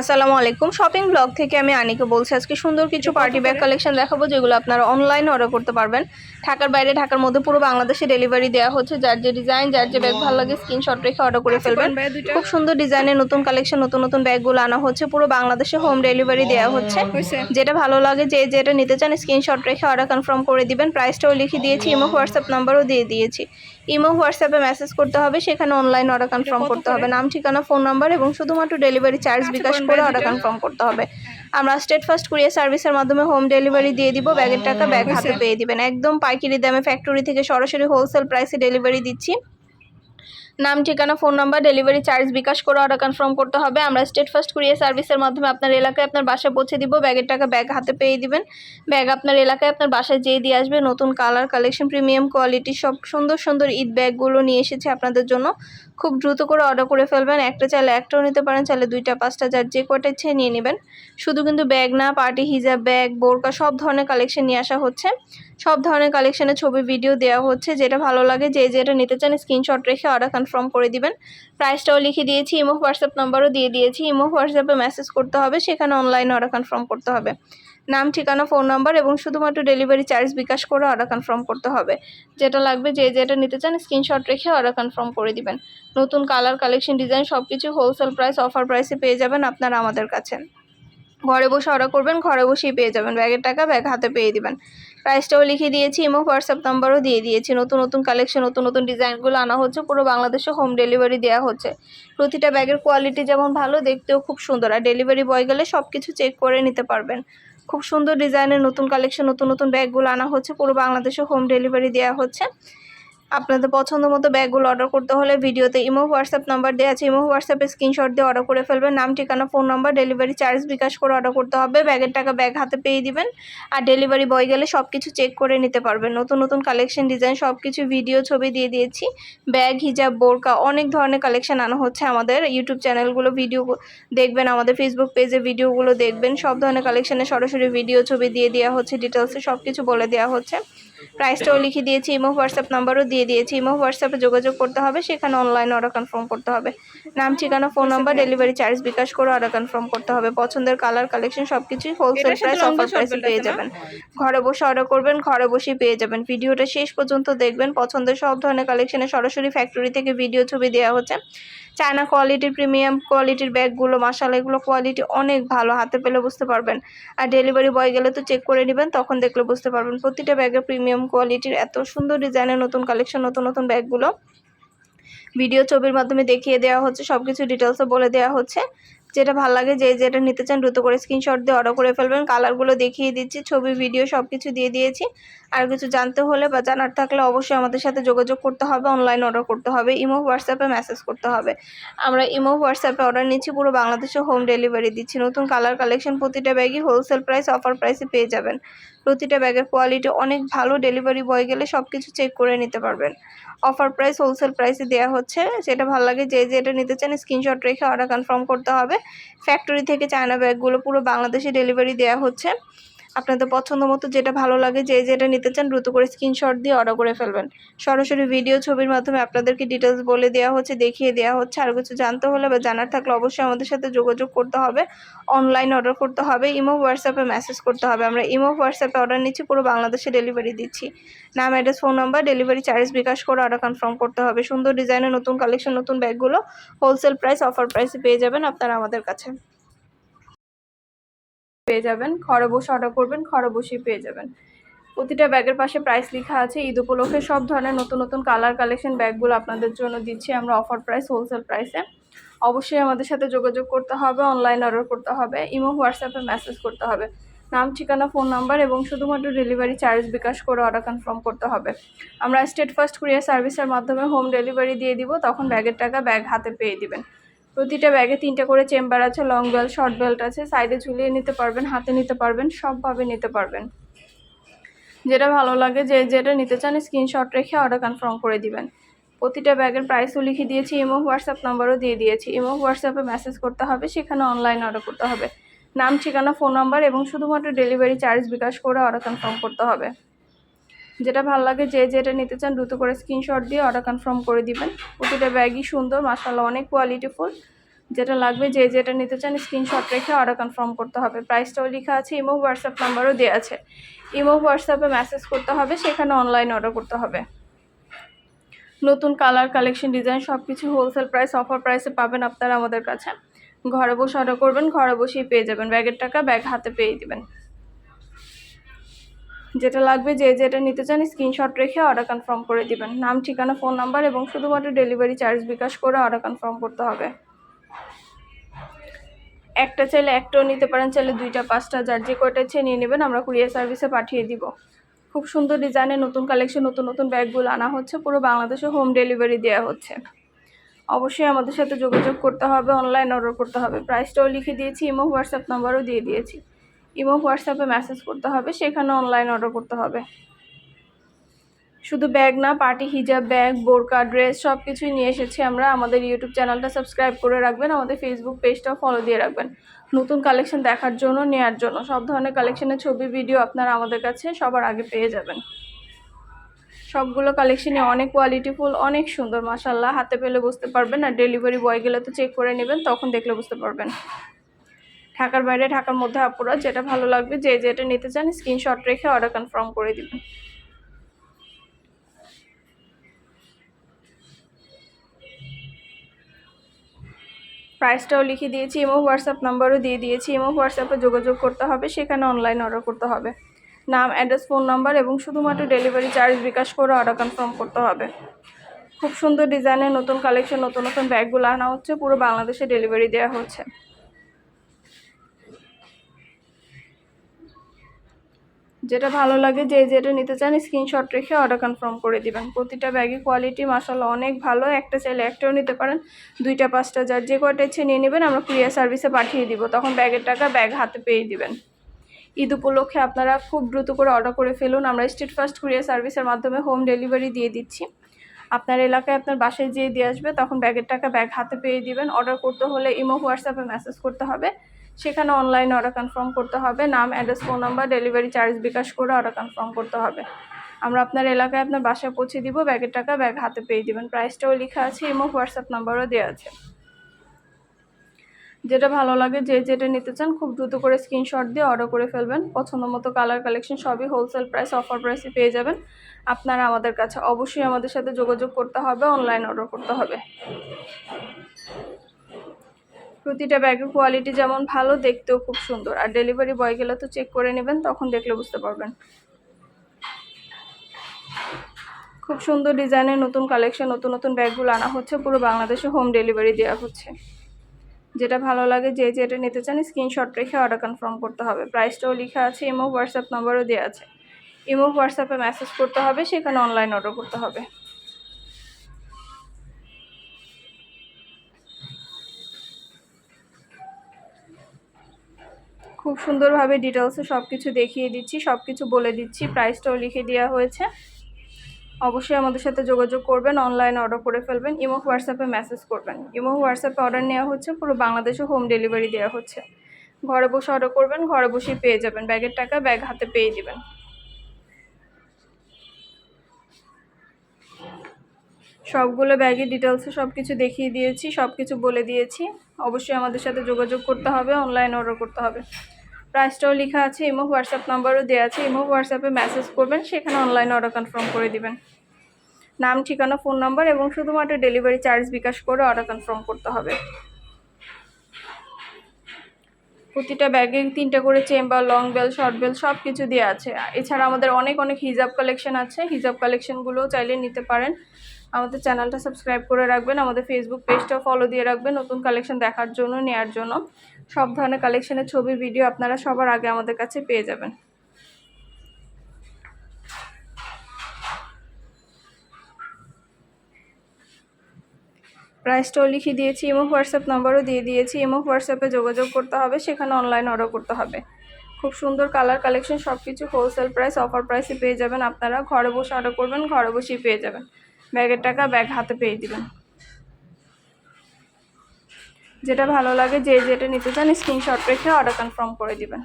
আসসালামু আলাইকুম। Shopping blog থেকে আমি আনিকে বলছি আজকে সুন্দর কিছু পার্টি ব্যাগ কালেকশন দেখাবো যেগুলো আপনারা অনলাইন অর্ডার করতে পারবেন। ঢাকার বাইরে ঢাকার মধ্যে পুরো বাংলাদেশে ডেলিভারি দেওয়া হচ্ছে। যার যে ডিজাইন যার যে ব্যাগ ভালো লাগে স্ক্রিনশট রেখে অর্ডার করে ফেলবেন। খুব সুন্দর ডিজাইনের নতুন কালেকশন নতুন নতুন ব্যাগগুলো আনা হচ্ছে। পুরো বাংলাদেশে হোম ডেলিভারি দেওয়া হচ্ছে। যেটা ভালো লাগে যে যেটা নিতে চান স্ক্রিনশট রেখে অর্ডার কনফার্ম করে দিবেন। প্রাইসটাও লিখে দিয়েছি এবং হোয়াটসঅ্যাপ নাম্বারও দিয়ে দিয়েছি। ইমো হোয়াটসঅ্যাপে মেসেজ করতে হবে সেখানে অনলাইন অর্ডার কনফার্ম করতে হবে। নাম ঠিকানা ফোন নাম্বার এবং শুধুমাত্র ডেলিভারি চার্জ বিকাশ করে অর্ডার কনফার্ম করতে হবে। আমরা স্টেট ফার্স্ট কুরিয়ার সার্ভিসের মাধ্যমে হোম ডেলিভারি দিয়ে দিব ব্যাগের টাকা ব্যাগ হাতে পেয়ে দিবেন। একদম পাইকারি দামে ফ্যাক্টরি থেকে সরাসরি হোলসেল প্রাইসে ডেলিভারি দিচ্ছি। নাম, ঠিকানা, phone number, delivery charge bKash করে অর্ডার কনফার্ম করতে হবে। আমরা স্টেট ফার্স্ট কুরিয়ার সার্ভিসের মাধ্যমে আপনার এলাকায় আপনার বাসায় পৌঁছে দিব। ব্যাগের টাকা ব্যাগ হাতে পেয়ে দিবেন। ব্যাগ আপনার এলাকায় আপনার বাসায় যেয়ে দিয়ে আসবে। নতুন কালার কালেকশন প্রিমিয়াম কোয়ালিটি সব সুন্দর সুন্দর ঈদ ব্যাগগুলো নিয়ে এসেছে আপনাদের জন্য। খুব দ্রুত করে অর্ডার করে ফেলবেন। একটা চাইলে একটাও নিতে পারেন, চাইলে দুইটা, পাঁচটা, যার যে কটা ইচ্ছে নিয়ে নেবেন। শুধু কিন্তু ব্যাগ না পার্টি হিজাব ব্যাগ বোরকা সব ধরনের কালেকশন নিয়ে আসা হচ্ছে। সব ধরনের কালেকশনের ছবি ভিডিও দেওয়া হচ্ছে। যেটা ভালো লাগে, যে যেটা নিতে চান স্ক্রিনশট রেখে অর্ডার কনফার্ম করে দিবেন। প্রাইসটাও লিখে দিয়েছি ইমো হোয়াটসঅ্যাপ নাম্বারও দিয়ে দিয়েছি। ইমো হোয়াটসঅ্যাপে মেসেজ করতে হবে, সেখানে অনলাইনে অর্ডার কনফার্ম করতে হবে। নাম, ঠিকানা ফোন নাম্বার এবং শুধুমাত্র ডেলিভারি চার্জ বিকাশ করে অর্ডার কনফার্ম করতে হবে। যেটা লাগবে, যে যেটা নিতে চান স্ক্রিনশট রেখে অর্ডার কনফার্ম করে দিবেন। নতুন কালার কালেকশন ডিজাইন সব কিছু হোলসেল প্রাইস অফার প্রাইসে পেয়ে যাবেন আপনারা আমাদের কাছে। ঘরে বসে অর্ডার করবেন, ঘরে বসেই পেয়ে যাবেন। ব্যাগের টাকা ব্যাগ হাতে পেয়ে দিবেন। প্রাইসটাও লিখে দিয়েছি, এবং হোয়াটসঅ্যাপ নাম্বারও দিয়ে দিয়েছি। নতুন নতুন কালেকশন নতুন নতুন ডিজাইনগুলো আনা হচ্ছে, পুরো বাংলাদেশে হোম ডেলিভারি দেওয়া হচ্ছে। প্রতিটা ব্যাগের কোয়ালিটি যেমন ভালো, দেখতেও খুব সুন্দর। আর ডেলিভারি বয় গেলে সব কিছু চেক করে নিতে পারবেন। খুব সুন্দর ডিজাইনের নতুন কালেকশন নতুন নতুন ব্যাগগুলো আনা হচ্ছে, পুরো বাংলাদেশে হোম ডেলিভারি দেওয়া হচ্ছে। আপনাদের পছন্দ মতো ব্যাগগুলো অর্ডার করতে হলে ভিডিওতে ইমো হোয়াটসঅ্যাপ নাম্বার দেওয়া আছে। ইমো হোয়াটসঅ্যাপে স্ক্রিনশট দিয়ে অর্ডার করে ফেলবেন। নাম, ঠিকানা phone number delivery charge bKash করে অর্ডার করতে হবে। ব্যাগের টাকা ব্যাগ হাতে পেয়ে দিবেন। আর ডেলিভারি বয় গেলে সব কিছু চেক করে নিতে পারবেন। নতুন নতুন কালেকশন ডিজাইন সব কিছু ভিডিও ছবি দিয়ে দিয়েছি। ব্যাগ, হিজাব, বোরকা, অনেক ধরনের কালেকশন আনা হচ্ছে আমাদের ইউটিউব চ্যানেলগুলো ভিডিও দেখবেন আমাদের ফেসবুক পেজে ভিডিওগুলো দেখবেন। সব ধরনের কালেকশনে সরাসরি ভিডিও ছবি দিয়ে দেওয়া হচ্ছে। ডিটেলসে সব কিছু বলে দেওয়া হচ্ছে। প্রাইসটাও লিখে দিয়েছি ইমো হোয়াটসঅ্যাপ নাম্বারও দিয়ে দিয়েছি। ইমো হোয়াটসঅ্যাপে যোগাযোগ করতে হবে সেখানে অনলাইন অর্ডার কনফার্ম করতে হবে। নাম ঠিকানা phone number delivery charge bKash করে অর্ডার কনফার্ম করতে হবে। পছন্দের কালার কালেকশন সব কিছুই হোলসেল প্রাইস অফার প্রাইসে পেয়ে যাবেন। ঘরে বসে অর্ডার করবেন ঘরে বসেই পেয়ে যাবেন। ভিডিওটা শেষ পর্যন্ত দেখবেন। পছন্দের সব ধরনের কালেকশনে সরাসরি ফ্যাক্টরি থেকে ভিডিও ছবি দেওয়া হচ্ছে। চায়না কোয়ালিটির প্রিমিয়াম কোয়ালিটির ব্যাগগুলো মাসালা এগুলো কোয়ালিটি অনেক ভালো, হাতে পেলে বুঝতে পারবেন। আর ডেলিভারি বয় গেলে তো চেক করে নেবেন, তখন দেখলে বুঝতে পারবেন। প্রতিটা ব্যাগের প্রিমিয়াম কোয়ালিটির এত সুন্দর ডিজাইনের নতুন কালেকশন নতুন নতুন ব্যাগগুলো। ভিডিও ছবির মাধ্যমে দেখিয়ে দেওয়া হচ্ছে সব কিছু ডিটেলসও বলে দেওয়া হচ্ছে। যেটা ভালো লাগে, যে যেটা নিতে চান দ্রুত করে স্ক্রিনশট দিয়ে অর্ডার করে ফেলবেন। কালারগুলো দেখিয়ে দিচ্ছি, ছবি ভিডিও সব কিছু দিয়ে দিয়েছি। আর কিছু জানতে হলে বা জানার থাকলে অবশ্যই আমাদের সাথে যোগাযোগ করতে হবে অনলাইন অর্ডার করতে হবে, ইমো হোয়াটসঅ্যাপে মেসেজ করতে হবে। আমরা ইমো হোয়াটসঅ্যাপে অর্ডার নিচ্ছি, পুরো বাংলাদেশে হোম ডেলিভারি দিচ্ছি। নতুন কালার কালেকশন প্রতিটা ব্যাগই হোলসেল প্রাইস অফার প্রাইসে পেয়ে যাবেন। প্রতিটা ব্যাগের কোয়ালিটি অনেক ভালো ডেলিভারি বয় গেলে সব কিছু চেক করে নিতে পারবেন। অফার প্রাইস হোলসেল প্রাইসে দেওয়া হচ্ছে। সেটা ভালো লাগে, যে যেটা নিতে চান স্ক্রিনশট রেখে অর্ডার কনফার্ম করতে হবে। ফ্যাক্টরি থেকে চায়না ব্যাগগুলো পুরো বাংলাদেশে ডেলিভারি দেওয়া হচ্ছে। আপনাদের পছন্দ মতো যেটা ভালো লাগে, যে যেটা নিতে চান দ্রুত করে স্ক্রিনশট দিয়ে অর্ডার করে ফেলবেন। সরাসরি ভিডিও ছবির মাধ্যমে আপনাদেরকে ডিটেলস বলে দেওয়া হচ্ছে, দেখিয়ে দেওয়া হচ্ছে। আর কিছু জানতে হলে বা জানার থাকলে অবশ্যই আমাদের সাথে যোগাযোগ করতে হবে। অনলাইন অর্ডার করতে হবে, ইমো হোয়াটসঅ্যাপে মেসেজ করতে হবে। আমরা ইমো হোয়াটসঅ্যাপে অর্ডার নিচ্ছি, পুরো বাংলাদেশে ডেলিভারি দিচ্ছি। নাম address phone number delivery charge bKash করে অর্ডার কনফার্ম করতে হবে। সুন্দর ডিজাইনের নতুন কালেকশন নতুন ব্যাগগুলো হোলসেল প্রাইস অফার প্রাইসে পেয়ে যাবেন আপনারা আমাদের কাছে। পেয়ে যাবেন। ঘরে বসে অর্ডার করবেন ঘরে বসেই পেয়ে যাবেন। প্রতিটা ব্যাগের পাশে প্রাইস লেখা আছে। ঈদ উপলক্ষে সব ধরনের নতুন নতুন কালার কালেকশন ব্যাগগুলো আপনাদের জন্য দিচ্ছি। আমরা অফার প্রাইস হোলসেল প্রাইসে অবশ্যই আমাদের সাথে যোগাযোগ করতে হবে অনলাইন অর্ডার করতে হবে, ইমো হোয়াটসঅ্যাপে মেসেজ করতে হবে। নাম, ঠিকানা ফোন নাম্বার এবং শুধুমাত্র ডেলিভারি চার্জ বিকাশ করে অর্ডার কনফার্ম করতে হবে। আমরা স্টেট ফার্স্ট কুরিয়ার সার্ভিসের মাধ্যমে হোম ডেলিভারি দিয়ে দিব, তখন ব্যাগের টাকা ব্যাগ হাতে পেয়ে দিবেন। প্রতিটা ব্যাগে তিনটা করে চেম্বার আছে লং বেল্ট শর্ট বেল্ট আছে। সাইডে ঝুলিয়ে নিতে পারবেন, হাতে নিতে পারবেন, সবভাবে নিতে পারবেন। যেটা ভালো লাগে যে যেটা নিতে চান স্ক্রিনশট রেখে অর্ডার কনফার্ম করে দিবেন। প্রতিটা ব্যাগের প্রাইসও লিখে দিয়েছি ইমো হোয়াটসঅ্যাপ নাম্বারও দিয়ে দিয়েছি। ইমো হোয়াটসঅ্যাপে মেসেজ করতে হবে, সেখানে অনলাইন অর্ডার করতে হবে। নাম, ঠিকানা ফোন নাম্বার এবং শুধুমাত্র ডেলিভারি চার্জ বিকাশ করে অর্ডার কনফার্ম করতে হবে। যেটা ভালো লাগে যে যেটা নিতে চান দ্রুত করে স্ক্রিনশট দিয়ে অর্ডার কনফার্ম করে দিবেন। প্রতিটা ব্যাগই সুন্দর মাসাল্লাহ অনেক কোয়ালিটিফুল যেটা লাগবে যে যেটা নিতে চান স্ক্রিনশট রেখে অর্ডার কনফার্ম করতে হবে। প্রাইসটাও লেখা আছে ইমো হোয়াটসঅ্যাপ নাম্বারও দেওয়া আছে। ইমো হোয়াটসঅ্যাপে মেসেজ করতে হবে, সেখানে অনলাইন অর্ডার করতে হবে। নতুন কালার কালেকশন ডিজাইন সব কিছু হোলসেল প্রাইস অফার প্রাইসে পাবেন আপনারা আমাদের কাছে। ঘরে বসে অর্ডার করবেন, ঘরে বসেই পেয়ে যাবেন। ব্যাগের টাকা ব্যাগ হাতে পেয়ে দিবেন। যেটা লাগবে যে যেটা নিতে চান স্ক্রিনশট রেখে অর্ডার কনফার্ম করে দিবেন। নাম, ঠিকানা ফোন নাম্বার এবং শুধুমাত্র ডেলিভারি চার্জ বিকাশ করে অর্ডার কনফার্ম করতে হবে। একটা চাইলে একটাও নিতে পারেন চাইলে দুইটা, পাঁচটা, যার যে কয়টা ইচ্ছে নিয়ে নেবেন আমরা কুরিয়ার সার্ভিসে পাঠিয়ে দিব। খুব সুন্দর ডিজাইনের নতুন কালেকশন নতুন নতুন ব্যাগগুলো আনা হচ্ছে। পুরো বাংলাদেশে হোম ডেলিভারি দেওয়া হচ্ছে। অবশ্যই আমাদের সাথে যোগাযোগ করতে হবে অনলাইন অর্ডার করতে হবে। প্রাইসটাও লিখে দিয়েছি ইমো হোয়াটসঅ্যাপ নাম্বারও দিয়ে দিয়েছি। ইমো হোয়াটসঅ্যাপে মেসেজ করতে হবে, সেখানে অনলাইন অর্ডার করতে হবে। শুধু ব্যাগ না পার্টি হিজাব ব্যাগ বোরকা ড্রেস সব কিছুই নিয়ে এসেছি আমরা। আমাদের ইউটিউব চ্যানেলটা সাবস্ক্রাইব করে রাখবেন, আমাদের ফেসবুক পেজটাও ফলো দিয়ে রাখবেন। নতুন কালেকশন দেখার জন্য, নেয়ার জন্য। সব ধরনের কালেকশনের ছবি ভিডিও আপনারা আমাদের কাছে সবার আগে পেয়ে যাবেন। সবগুলো কালেকশনই অনেক কোয়ালিটিফুল অনেক সুন্দর মাসাল্লাহ হাতে পেলে বুঝতে পারবেন আর ডেলিভারি বয় গেলে তো চেক করে নেবেন, তখন দেখলে বুঝতে পারবেন। ঢাকার বাইরে, ঢাকার মধ্যে আপুরা যেটা ভালো লাগবে, যে যেটা নিতে চান স্ক্রিনশট রেখে অর্ডার কনফার্ম করে দিবেন। প্রাইসটাও লিখে দিয়েছি ইমো হোয়াটসঅ্যাপ নাম্বারও দিয়ে দিয়েছি ইমো হোয়াটসঅ্যাপে যোগাযোগ করতে হবে, সেখানে অনলাইন অর্ডার করতে হবে। নাম অ্যাড্রেস ফোন নাম্বার এবং শুধুমাত্র ডেলিভারি চার্জ বিকাশ করে অর্ডার কনফার্ম করতে হবে। খুব সুন্দর ডিজাইনের নতুন কালেকশন নতুন নতুন ব্যাগগুলো আনা হচ্ছে, পুরো বাংলাদেশে ডেলিভারি দেওয়া হচ্ছে। যেটা ভালো লাগে, যে যেটা নিতে চান স্ক্রিনশট রেখে অর্ডার কনফার্ম করে দিবেন। প্রতিটা ব্যাগের কোয়ালিটি মাসাল্লাহ অনেক ভালো। একটা চাইলে একটাও নিতে পারেন। দুইটা, পাঁচটা, যার যে কয়টা ইচ্ছে নিয়ে নেবেন, আমরা কুরিয়ার সার্ভিসে পাঠিয়ে দিব। তখন ব্যাগের টাকা ব্যাগ হাতে পেয়ে দিবেন। ঈদ উপলক্ষে আপনারা খুব দ্রুত করে অর্ডার করে ফেলুন। আমরা স্ট্রিট ফার্স্ট কুরিয়ার সার্ভিসের মাধ্যমে হোম ডেলিভারি দিয়ে দিচ্ছি। আপনার এলাকায় আপনার বাসায় যেয়ে দিয়ে আসবে, তখন ব্যাগের টাকা ব্যাগ হাতে পেয়ে দিবেন। অর্ডার করতে হলে ইমো, হোয়াটসঅ্যাপে মেসেজ করতে হবে। সেখানে অনলাইনে অর্ডার কনফার্ম করতে হবে। নাম address phone number delivery charge bKash করে অর্ডার কনফার্ম করতে হবে। আমরা আপনার এলাকায় আপনার বাসায় পৌঁছে দিব ব্যাগের টাকা ব্যাগ হাতে পেয়ে দিবেন। প্রাইসটাও লেখা আছে ইমো হোয়াটসঅ্যাপ নাম্বারও দেওয়া আছে। যেটা ভালো লাগে, যে যেটা নিতে চান, খুব দ্রুত করে স্ক্রিনশট দিয়ে অর্ডার করে ফেলবেন। পছন্দ মতো কালার কালেকশন সবই হোলসেল প্রাইস অফার প্রাইসে পেয়ে যাবেন। আপনারা আমাদের কাছে অবশ্যই আমাদের সাথে যোগাযোগ করতে হবে অনলাইন অর্ডার করতে হবে। প্রতিটা ব্যাগের কোয়ালিটি যেমন ভালো, দেখতেও খুব সুন্দর। আর ডেলিভারি বয় গেলে তো চেক করে নেবেন, তখন দেখলে বুঝতে পারবেন। খুব সুন্দর ডিজাইনের নতুন কালেকশন নতুন নতুন ব্যাগগুলো আনা হচ্ছে। পুরো বাংলাদেশে হোম ডেলিভারি দেওয়া হচ্ছে। যেটা ভালো লাগে, যে যেটা নিতে চান স্ক্রিনশট রেখে অর্ডার কনফার্ম করতে হবে। প্রাইসটাও লেখা আছে ইমো হোয়াটসঅ্যাপ নাম্বারও দেওয়া আছে। ইমো হোয়াটসঅ্যাপে মেসেজ করতে হবে, সেখানে অনলাইন অর্ডার করতে হবে। খুব সুন্দরভাবে ডিটেলসে সব কিছু দেখিয়ে দিচ্ছি সব কিছু বলে দিচ্ছি প্রাইসটাও লিখে দেওয়া হয়েছে। অবশ্যই আমাদের সাথে যোগাযোগ করবেন অনলাইন অর্ডার করে ফেলবেন, ইমো হোয়াটসঅ্যাপে মেসেজ করবেন। ইমো হোয়াটসঅ্যাপে অর্ডার নেওয়া হচ্ছে, পুরো বাংলাদেশে হোম ডেলিভারি দেওয়া হচ্ছে। ঘরে বসে অর্ডার করবেন, ঘরে বসেই পেয়ে যাবেন। ব্যাগের টাকা ব্যাগ হাতে পেয়ে দিবেন। সবগুলো ব্যাগের ডিটেলসে সব কিছু দেখিয়ে দিয়েছি সব কিছু বলে দিয়েছি। অবশ্যই আমাদের সাথে যোগাযোগ করতে হবে অনলাইন অর্ডার করতে হবে। প্রাইসটাও লেখা আছে ইমো হোয়াটসঅ্যাপ নাম্বারও দেওয়া আছে ইমো হোয়াটসঅ্যাপে মেসেজ করবেন, সেখানে অনলাইন অর্ডার কনফার্ম করে দিবেন। নাম, ঠিকানা ফোন নাম্বার এবং শুধুমাত্র ডেলিভারি চার্জ বিকাশ করে অর্ডার কনফার্ম করতে হবে। প্রতিটা ব্যাগে তিনটা করে chamber long belt short belt সব কিছু দেওয়া আছে। এছাড়া আমাদের অনেক অনেক হিজাব কালেকশন আছে। হিজাব কালেকশনগুলোও চাইলে নিতে পারেন। আমাদের চ্যানেলটা সাবস্ক্রাইব করে রাখবেন, আমাদের ফেসবুক পেজটা ফলো দিয়ে রাখবেন, নতুন কালেকশন দেখার জন্য, নেয়ার জন্য। সব ধরনের কালেকশনের ছবি ভিডিও আপনারা সবার আগে আমাদের কাছে পেয়ে যাবেন। প্রাইসটাও লিখে দিয়েছি ইমো হোয়াটসঅ্যাপ নাম্বারও দিয়ে দিয়েছি। ইমো হোয়াটসঅ্যাপে যোগাযোগ করতে হবে, সেখানে অনলাইন অর্ডার করতে হবে। খুব সুন্দর কালার কালেকশন সব কিছু হোলসেল প্রাইস অফার প্রাইসে পেয়ে যাবেন আপনারা। ঘরে বসে অর্ডার করবেন, ঘরে বসেই পেয়ে যাবেন। ব্যাগের টাকা ব্যাগ হাতে পেয়ে দিবেন যেটা ভালো লাগে যে যেটা নিতে চান স্ক্রিনশট রেখে অর্ডার কনফার্ম করে দিবেন।